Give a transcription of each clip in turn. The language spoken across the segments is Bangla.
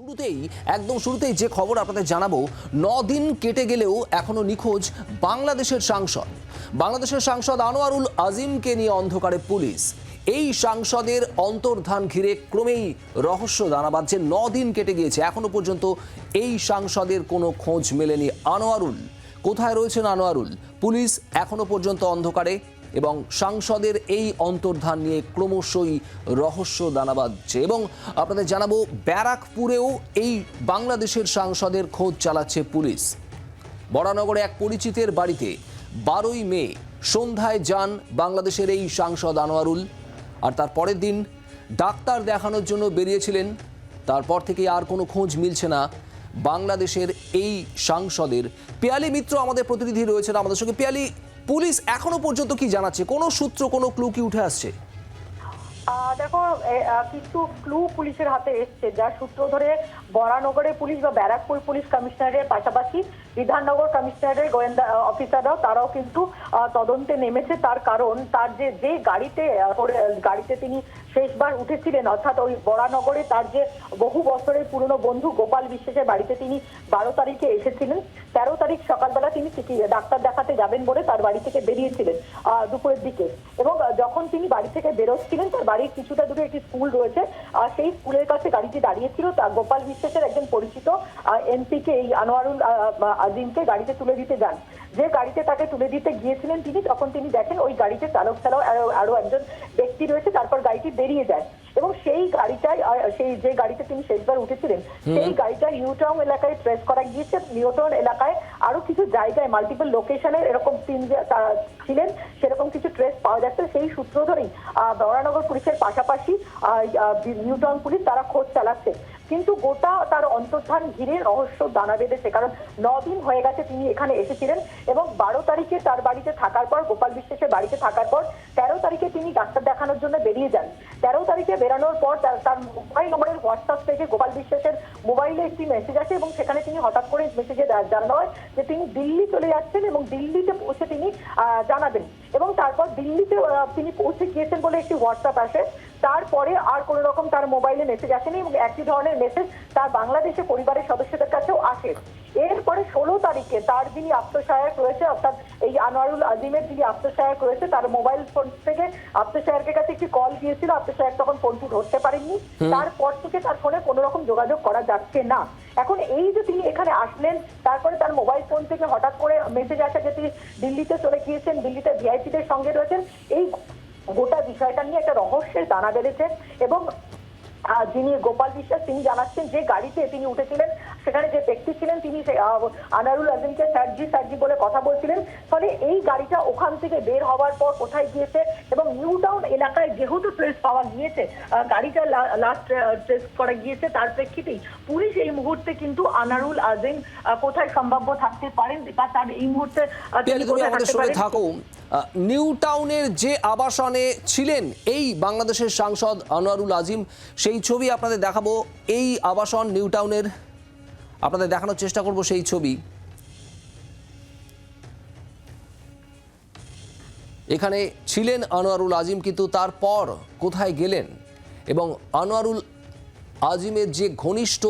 শুরুতেই, একদম শুরুতেই যে খবর আপনাদের জানাব দিন কেটে গেলেও এখনও নিখোঁজ বাংলাদেশের সাংসদ। বাংলাদেশের সাংসদ আনোয়ারুল আজিমকে নিয়ে অন্ধকারে পুলিশ। এই সাংসদের অন্তর্ধান ঘিরে ক্রমেই রহস্য দানা বাঁধছে দিন কেটে গিয়েছে। এখনও পর্যন্ত এই সাংসদের কোনো খোঁজ মেলেনি আনোয়ারুল। কোথায় রয়েছেন আনোয়ারুল? পুলিশ এখনও পর্যন্ত অন্ধকারে। এবং সাংসদের এই অন্তর্ধান নিয়ে ক্রমশই রহস্য দানা বাঁধছে। এবং আপনাদের জানাব, ব্যারাকপুরেও এই বাংলাদেশের সাংসদের খোঁজ চালাচ্ছে পুলিশ। বরানগরে এক পরিচিতের বাড়িতে বারোই মে সন্ধ্যায় যান বাংলাদেশের এই সাংসদ আনোয়ারুল। আর তার পরের দিন ডাক্তার দেখানোর জন্য বেরিয়েছিলেন। তারপর থেকে আর কোনো খোঁজ মিলছে না। বাংলাদেশের এই সাংসদের। পিয়ালি মিত্র আমাদের প্রতিনিধি রয়েছেন আমাদের সঙ্গে। পিয়ালি পুলিশ এখনও পর্যন্ত কি জানাচ্ছে? কোনো সূত্র, কোনো ক্লু কি উঠে আসছে? দেখো কিছু ক্লু পুলিশের হাতে এসছে। যার সূত্র ধরে বরানগরের পুলিশ বা ব্যারাকপুর পুলিশ কমিশনারের পাশাপাশি বিধাননগর কমিশনারের গোয়েন্দা অফিসাররাও, তারাও কিন্তু তদন্তে নেমেছে। তার কারণ, তার যে যে গাড়িতে গাড়িতে তিনি শেষবার উঠেছিলেন। অর্থাৎ ওই বরানগরে তার যে বহু বছরের পুরনো বন্ধু গোপাল বিশ্বাসের বাড়িতে তিনি বারো তারিখে এসেছিলেন। তেরো তারিখ সকালবেলা তিনি ডাক্তার দেখাতে যাবেন বলে তার বাড়ি থেকে বেরিয়েছিলেন দুপুরের দিকে। এবং যখন তিনি বাড়ি থেকে বেরোচ্ছিলেন, তার বাড়ির কিছুটা দূরে একটি স্কুল রয়েছে। সেই স্কুলের কাছে গাড়িটি দাঁড়িয়েছিল। তা গোপাল বিশ্বাসের একজন পরিচিত এমপিকে এই আনোয়ারুল আজিমকে গাড়িতে তুলে দিতে যান। যে গাড়িতে তাকে তুলে দিতে গিয়েছিলেন তিনি, তখন তিনি দেখেন ওই গাড়িতে চালক ছাড়াও আরও একজন ব্যক্তি রয়েছে। তারপর গাড়িটি বেরিয়ে যায়। এবং সেই গাড়িটাই সেই যে গাড়িতে তিনি শেষবার উঠেছিলেন সেই গাড়িটা নিউটাউন এলাকায় ট্রেস করা গিয়েছে। নিউটাউন এলাকায় আরও কিছু জায়গায় মাল্টিপল লোকেশনে এরকম তিন ছিলেন সেরকম কিছু ট্রেস পাওয়া যাচ্ছে। সেই সূত্র ধরেই আহ, বরানগর পুলিশের পাশাপাশি নিউটাউন পুলিশ তারা খোঁজ চালাচ্ছে। কিন্তু গোটা তার অন্তর্ধান ঘিরে রহস্য দানা বেঁধেছে কারণ নদিন হয়ে গেছে তিনি এখানে এসেছিলেন এবং বারো তারিখে তার বাড়িতে থাকার পর, গোপাল বিশ্বাসের বাড়িতে থাকার পর, তেরো তারিখে তিনি ডাক্তার দেখানোর জন্য বেরিয়ে যান। তেরো তারিখে বেরানোর পর তার- মোবাইল নম্বরের হোয়াটসঅ্যাপ থেকে গোপাল বিশ্বাসের মোবাইলে একটি মেসেজ আসে এবং সেখানে তিনি হঠাৎ করে মেসেজে জানানো হয় যে তিনি দিল্লি চলে যাচ্ছেন এবং দিল্লিতে পৌঁছে তিনি জানাবেন। এবং তারপর দিল্লিতে তিনি পৌঁছে গিয়েছেন বলে একটি হোয়াটসঅ্যাপ আসে। তারপরে আর কোনো রকম তার মোবাইলে মেসেজ আসেনি এবং একই ধরনের মেসেজ তার বাংলাদেশে পরিবারের সদস্যদের কাছেও আসে। এরপরে ষোলো তারিখে তার যিনি আত্মসহায়ক রয়েছে অর্থাৎ এই আনোয়ারুল আজিমের যিনি আত্মসহায়ক রয়েছে তার মোবাইল ফোন থেকে আত্মসহায়কের কাছে একটি কল গিয়েছিল। আত্মসহায়ক তখন ফোনটি ধরতে পারেননি। তারপর থেকে তার ফোনে কোনো রকম যোগাযোগ করা যাচ্ছে না। এখন এই যে তিনি এখানে আসলেন তারপরে তার মোবাইল ফোন থেকে হঠাৎ করে মেসেজ আসে যে তিনি দিল্লিতে চলে গিয়েছেন দিল্লিতে ভিআইপিদের সঙ্গে রয়েছেন। এই গোটা বিষয়টা নিয়ে একটা রহস্যের দানা বেঁধেছে এবং যিনি গোপাল বিশ্বাস তিনি জানাচ্ছেন যে গাড়িতে তিনি উঠেছিলেন সেখানে যে ব্যক্তি ছিলেন তিনি আনারুল আজিমকে স্যারজি স্যারজি বলে কথা বলছিলেন। ফলে এই গাড়িটা ওখান থেকে বের হওয়ার পর কোথায় গিয়েছে এবং নিউ টাউন এলাকায় যেহেতু ট্রেস পাওয়া গিয়েছে গাড়িটা লাস্ট ট্রেস করা গিয়েছে তার প্রেক্ষিতেই পুলিশ এই মুহূর্তে কিন্তু আনারুল আজিম কোথায় সম্ভাব্য থাকতে পারেন বা তার এই মুহূর্তে থাকতে পারেন? থাকো নিউ টাউনের যে আবাসনে ছিলেন এই বাংলাদেশের সাংসদ আনোয়ারুল আজিম, সেই ছবি আপনাদের দেখাবো। এই আবাসন নিউ টাউনের, আপনাদের দেখানোর চেষ্টা করব সেই ছবি। এখানে ছিলেন আনোয়ারুল আজিম, কিন্তু তারপর কোথায় গেলেন? এবং আনোয়ারুল আজিমের যে ঘনিষ্ঠ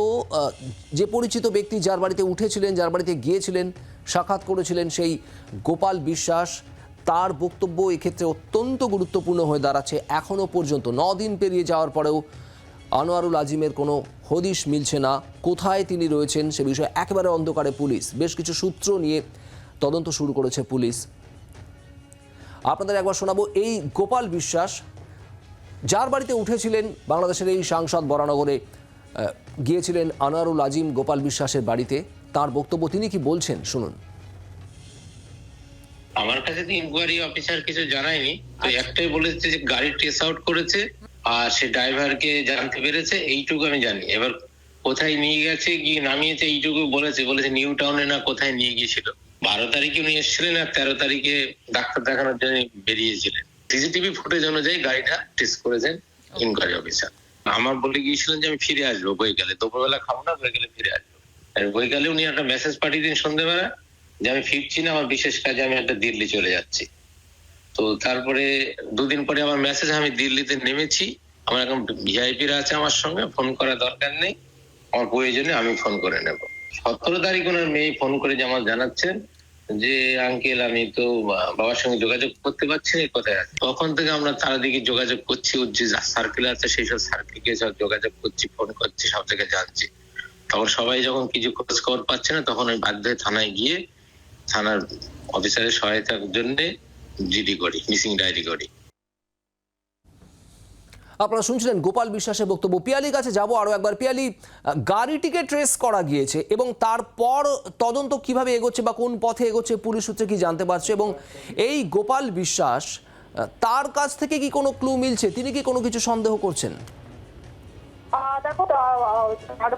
যে পরিচিত ব্যক্তি যার বাড়িতে উঠেছিলেন, যার বাড়িতে গিয়েছিলেন, সাক্ষাৎ করেছিলেন সেই গোপাল বিশ্বাস তার বক্তব্য এক্ষেত্রে অত্যন্ত গুরুত্বপূর্ণ হয়ে দাঁড়াচ্ছে এখনও পর্যন্ত। দিন পেরিয়ে যাওয়ার পরেও আনোয়ারুল আজিমের কোনো হদিশ মিলছে না। কোথায় তিনি রয়েছেন সে বিষয়ে একেবারে অন্ধকারে পুলিশ। বেশ কিছু সূত্র নিয়ে তদন্ত শুরু করেছে পুলিশ। আপনাদের একবার শোনাবো এই গোপাল বিশ্বাস, যার বাড়িতে উঠেছিলেন বাংলাদেশের এই সাংসদ বরানগরে গিয়েছিলেন আনোয়ারুল আজিম গোপাল বিশ্বাসের বাড়িতে। তার বক্তব্য তিনি কি বলছেন? শুনুন। আমার কাছে তো ইনকোয়ারি অফিসার কিছু জানায়নি। তো একটাই বলেছে যে গাড়ি ট্রেস আউট করেছে আর সে ড্রাইভারকে জানতে পেরেছে এইটুকু আমি জানি। এবার কোথায় নিয়ে গেছে কি নামিয়েছে এইটুকু বলেছে। বলেছে নিউ টাউনে না কোথায় নিয়ে গিয়েছিল। বারো তারিখে উনি এসেছিলেন আর তেরো তারিখে ডাক্তার দেখানোর জন্য বেরিয়েছিলেন। সিসিটিভি ফুটেজ অনুযায়ী গাড়িটা টেস্ট করেছেন ইনকোয়ারি অফিসার আমার বলে গিয়েছিলেন যে আমি ফিরে আসব বইকালে দুপুরবেলা খাব না বইকালে ফিরে আসব। আর বইকালে উনি একটা মেসেজ পাঠিয়ে দিন সন্ধ্যেবেলা যে আমি ফিরছি না, আমার বিশেষ কাজে আমি একটা দিল্লি চলে যাচ্ছি। তো তারপরে দুদিন পরে আমার মেসেজ আমি দিল্লিতে নেমেছি। আমার এখন ভিআইপিরা আছে আমার সঙ্গে ফোন করা দরকার নেই। আমার প্রয়োজনে আমি ফোন করে নেব। সতেরো তারিখ ওনার মেয়ে ফোন করে যে আমার জানাচ্ছেন যে আঙ্কেল আমি তো বাবার সঙ্গে যোগাযোগ করতে পারছি না কোথায় আছে। তখন থেকে আমরা চারিদিকে যোগাযোগ করছি, ওর যে সার্কেল আছে, সেই সব সার্কেলকে সব যোগাযোগ করছি ফোন করছি, সব থেকে জানছি। তখন সবাই যখন কিছু খোঁজ খবর পাচ্ছে না, তখন আমি বাধ্য থানায় গিয়ে থানার অফিসারের সহায়তার জন্য জিডি করি মিসিং ডায়েরি করি। আপনারা শুনছিলেন গোপাল বিশ্বাসের বক্তব্য। পিয়ালি কাছে যাব আরও একবার। পিয়ালি গাড়িটিকে ট্রেস করা গিয়েছে এবং তারপর তদন্ত কীভাবে এগোচ্ছে বা কোন পথে এগোচ্ছে পুলিশ সূত্রে কি জানতে পারছে এবং এই গোপাল বিশ্বাস তার কাছ থেকে কি কোনো ক্লু মিলছে? তিনি কি কোনো কিছু সন্দেহ করছেন? দেখো তার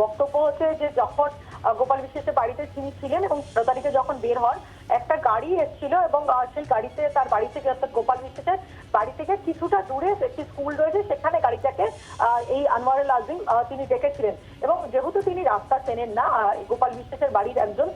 বক্তব্য হচ্ছে যে যখন গোপাল বিশ্বাসের বাড়িতে তিনি ছিলেন এবং তেরো যখন বের হন, একটা গাড়ি এসেছিল এবং সেই গাড়িতে তার বাড়ি থেকে অর্থাৎ গোপাল বিশ্বাসের বাড়ি থেকে কিছুটা দূরে একটি স্কুল রয়েছে, সেখানে গাড়িটাকে এই আনোয়ারুল আজিম তিনি ডেকেছিলেন। এবং যেহেতু তিনি রাস্তা চেনেন না গোপাল বিশ্বাসের বাড়ির একজন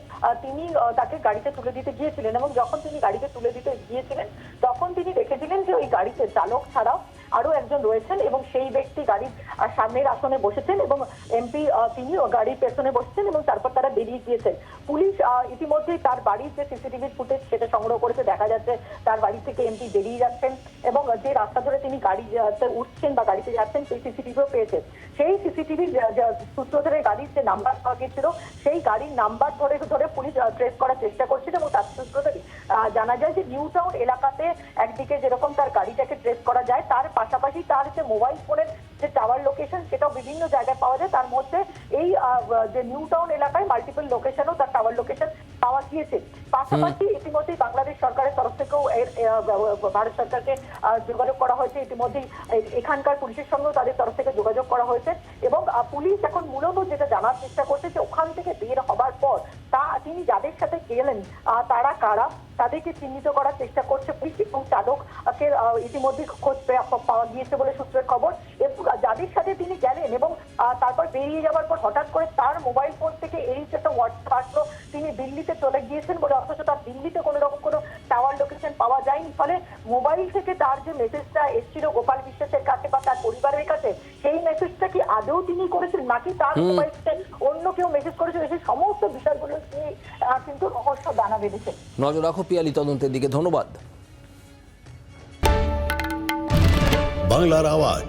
তিনি তাকে গাড়িতে তুলে দিতে গিয়েছিলেন। এবং যখন তিনি গাড়িতে তুলে দিতে গিয়েছিলেন, তখন তিনি দেখেছিলেন যে ওই গাড়িতে চালক ছাড়াও আরও একজন রয়েছেন এবং সেই ব্যক্তি গাড়ির সামনের আসনে বসেছেন এবং এমপি তিনি গাড়ির পেছনে বসেছেন এবং তারপর তারা বেরিয়ে গিয়েছেন। পুলিশ ইতিমধ্যেই তার বাড়ির যে সিসিটিভি ফুটেজ সেটা সংগ্রহ করেছে, দেখা যাচ্ছে তার বাড়ি থেকে এমপি বেরিয়ে যাচ্ছেন। এবং যে রাস্তা ধরে তিনি গাড়িতে উঠছেন বা গাড়িতে যাচ্ছেন সেই সিসিটিভিও পেয়েছে সেই সিসিটিভির সূত্র ধরে গাড়ির যে নাম্বার পাওয়া গিয়েছিল সেই গাড়ির নাম্বার ধরে ধরে পুলিশ ট্রেস করার চেষ্টা করছিল এবং তার সূত্র ধরে জানা যায় যে নিউ টাউন এলাকাতে একদিকে যেরকম তার গাড়িটাকে ট্রেস করা যায় তার পাশাপাশি তার যে মোবাইল ফোনের যে টাওয়ার লোকেশন সেটাও বিভিন্ন জায়গায় পাওয়া যায়। তার মধ্যে এই যে নিউ টাউন এলাকায় মাল্টিপল লোকেশনও তার টাওয়ার লোকেশন পাওয়া গিয়েছে। পাশাপাশি ইতিমধ্যেই বাংলাদেশ সরকারের তরফ থেকেও এর ভারত সরকারকে যোগাযোগ করা হয়েছে। ইতিমধ্যেই এখানকার পুলিশের সঙ্গেও তাদের তরফ থেকে যোগাযোগ করা হয়েছে। এবং পুলিশ এখন মূলত যেটা জানার চেষ্টা করছে যে ওখান থেকে বের হবার পর তা, তিনি যাদের সাথে গেলেন তারা কারা, তাদেরকে চিহ্নিত করার চেষ্টা করছে পুলিশ এবং চালককে ইতিমধ্যে খোঁজ পাওয়া গিয়েছে বলে সূত্রের খবর। যাদের সাথে তিনি গেলেন এবং তারপর বেরিয়ে যাওয়ার পর হঠাৎ করে তার মোবাইল ফোন থেকে এই যে একটা হোয়াটসঅ্যাপ আসলো তিনি দিল্লিতে চলে গিয়েছেন বলে অথচ তার দিল্লিতে কোনো রকম কোনো টাওয়ার লোকেশন পাওয়া যায়নি। ফলে মোবাইল থেকে তার যে মেসেজটা এসেছিল গোপাল বিশ্বাসের কাছে বা তার পরিবারের কাছে সেই মেসেজটা কি আদৌ তিনি করেছেন? নাকি তার মোবাইল থেকে অন্য কেউ মেসেজ করেছিল? সেই সমস্ত বিষয়গুলো নিয়ে আহ, কিন্তু রহস্য দানা বেঁধেছে। নজর রাখো পিয়ালি তদন্তের দিকে। ধন্যবাদ। বাংলার আওয়াজ